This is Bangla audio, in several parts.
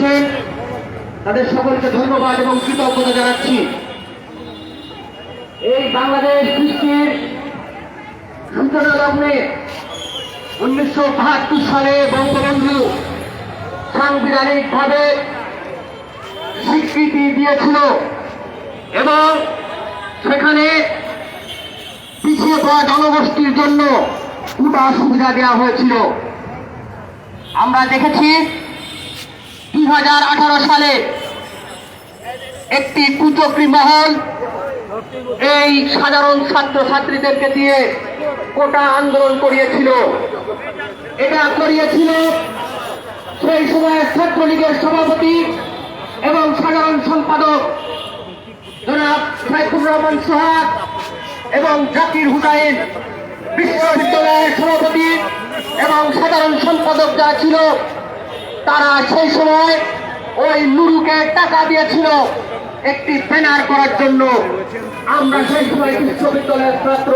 করেছেন তাদের সকলকে ধন্যবাদ এবং কৃতজ্ঞতা জানাচ্ছি। এই বাংলাদেশ সৃষ্টির সূচনা লগ্নে উনিশশো বাহাত্তর সালে বঙ্গবন্ধু সাংবিধানিক ভাবে স্বীকৃতি দিয়েছিল এবং সেখানে পিছিয়ে পড়া জনগোষ্ঠীর জন্য পুরা সুবিধা দেওয়া হয়েছিল। আমরা দেখেছি দুই হাজার আঠারো সালে একটি কুচক্রি মহল এই সাধারণ ছাত্র ছাত্রীদেরকে দিয়ে কোটা আন্দোলন করিয়েছিল। এটা করিয়েছিল সেই সময়ের ছাত্রলীগের সভাপতি এবং সাধারণ সম্পাদক জনাব সাইফুর রহমান সোহাগ এবং জাকির হুসাইন বিশ্ববিদ্যালয়ের সভাপতি এবং সাধারণ সম্পাদক যা ছিল তারা সেই সময় ওই নুরুকে টাকা দিয়েছিল একটি ব্যানার করার জন্য। আমরা সেই সময় বিশ্ববিদ্যালয়ের ছাত্র,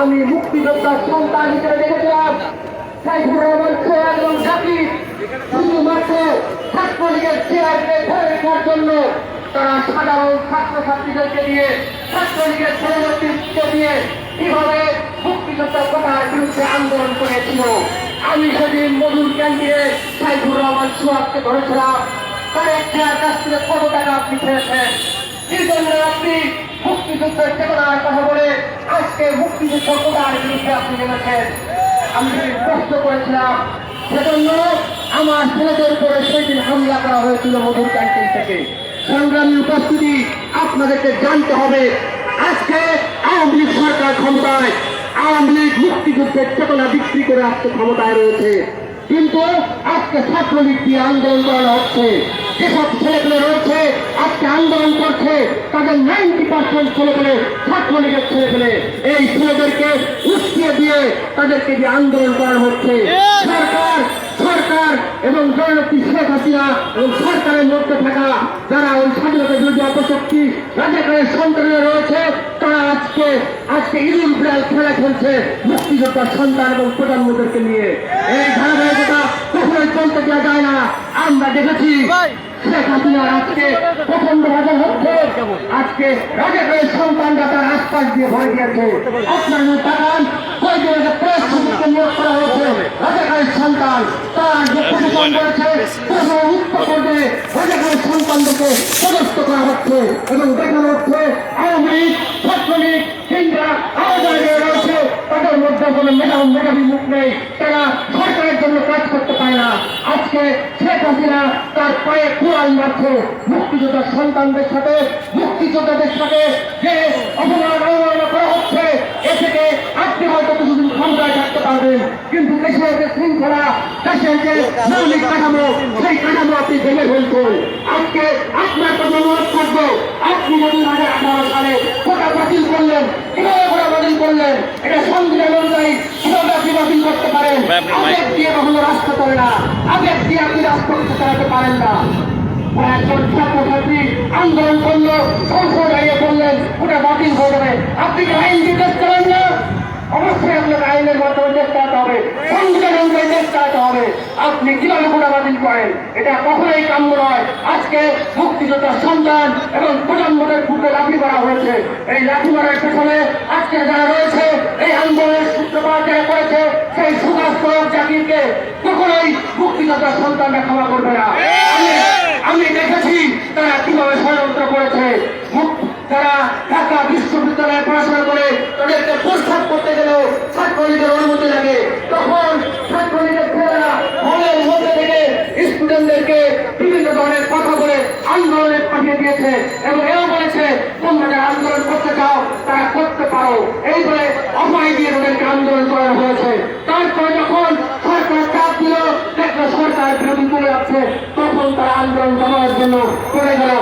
আমি মুক্তিযোদ্ধার সন্তান হিসেবে দেখেছিলাম। জন্য তারা আন্দোলন করেছিল। আমি সেদিন মধুর ক্যান্টিনে সাইফুর রহমান সোহাগকে ধরেছিলাম তার চেয়ার কাছ থেকে কত টাকা আপনি খেয়েছেন এই জন্য আপনি মুক্তিযুদ্ধের চেতনার কথা বলে আজকে মুক্তিযুদ্ধ কোটার বিরুদ্ধে আপনি নেমেছেন আমি প্রশ্ন করেছিলাম, সেজন্য আমার ছেলেদের উপরে সেদিন হামলা করা হয়েছিল মধুর ক্যান্টিন থেকে। সংগ্রামী উপস্থিতি আপনাদেরকে জানতে হবে। আজকে আওয়ামী লীগ সরকার ক্ষমতায়, আওয়ামী লীগ মুক্তিযুদ্ধের চেতনা বিক্রি করে আজকে ক্ষমতায় রয়েছে। কিন্তু আজকে ছাত্রলীগ দিয়ে আন্দোলন করা হচ্ছে? যেসব ছেলেপেলে রয়েছে, আজকে আন্দোলন করছে, তাদের নাইনটি পার্সেন্ট ছেলেপেলে, ছাত্রলীগের ছেলেপেলে, এই ছেলেদেরকে উস্কিয়ে দিয়ে তাদেরকে যে আন্দোলন করা হচ্ছে এবং জননেত্রী শেখ হাসিনা এবং সরকারের মধ্যে থাকা যারা ওই স্বাধীনতা বিরোধী অপশক্তি রাজাকারের সন্তানরা রয়েছে তারা আজকে আজকে ইদুল বিড়াল খেলা খেলছে মুক্তিযোদ্ধার সন্তান এবং প্রজন্মদেরকে নিয়ে। এই ধারাবাহিকতা কখনোই চলতে দেওয়া যায় না। আমরা দেখেছি শেখ হাসিনার আজকে প্রচণ্ড রাজা হচ্ছে। আজকে রাজাকারের সন্তানরা তার আশপাশ দিয়ে ভয় দিয়েছে আপনার তাকান কয়েকজন প্রেস নিয়োগ করা হয়েছে। রাজাকারের সন্তান তারা যে প্রশাসন করেছে প্রশাসন মুক্ত করবে রাজাকারের করা হচ্ছে এবং তাদের মধ্যে তারা সরকারের জন্য কাজ করতে পারে না তার পায়ে সন্তানদের সাথে, মুক্তিযোদ্ধাদের সাথে যে অপমান অবমাননা করা হচ্ছে, এ থেকে আপনি হয়তো কিছুদিন ক্ষমতায় থাকতে পারবেন কিন্তু দেশের যে শৃঙ্খলা দেশের যে মৌলিক কাঠামো সেই কাঠামো আপনি ভেঙে ফেলছেন। আজকে আপনার কথা অনুরোধ করব আপনি যদি হাজার আঠারো সালে কোটা বাতিল করলেন কীভাবে কোটা বাতিল করলেন এটা সংবিধান অনুযায়ী কীভাবে আপনি বাতিল করতে পারেন। আবেগ দিয়ে কখনো রাষ্ট্র চলে না। আবেগ দিয়ে আপনি রাষ্ট্র চালাতে পারেন না। একজন ছাত্রছাত্রী আন্দোলন করল সংসদ দাঁড়িয়ে করলেন ওটা বাতিল হয়ে যাবে। আপনি আইন নির্দেশ করেন না? অবশ্যই আইনের মাধ্যমে চালাতে হবে। সংবিধান দেশ চালাতে হবে। আপনি কীভাবে কোটা বাতিল করেন, এটা কখনোই কাম্য নয়। আজকে মুক্তিযোদ্ধার সন্তান এবং প্রজন্মদের বুকে লাঠি মারা হয়েছে। এই লাঠি মারার পেছনে আজকে যারা রয়েছে, এই আন্দোলনের সূত্রপাত যারা করেছে, সেই সুভাষ প্রয়োগ জাতিকে কখনোই মুক্তিযোদ্ধার সন্তানরা ক্ষমা করবে না আমি- আমি দেখেছি তারা কীভাবে ষড়যন্ত্র করেছে মুক- যারা ঢাকা বিশ্ববিদ্যালয়ে পড়াশোনা করে তাদেরকে প্রস্তাব করতে গেলেও ছাত্রলীগের অনুমতি লাগে তখন ছাত্রলীগের ছেলেরা হলের মধ্যে থেকে স্টুডেন্টদেরকে বিভিন্ন ধরনের কথা বলে আন্দোলনে পাঠিয়ে দিয়েছে এবং এও বলেছে তোমরা যারা আন্দোলন করতে চাও, তারা করতে পারো। এই বলে অপায় দিয়ে তাদেরকে আন্দোলন করানো হয়েছে। তারপর যখন সরকার চাপ দিল, দেখল সরকার বিরোধী চলে যাচ্ছে, তখন তারা আন্দোলন করার জন্য করে গেল।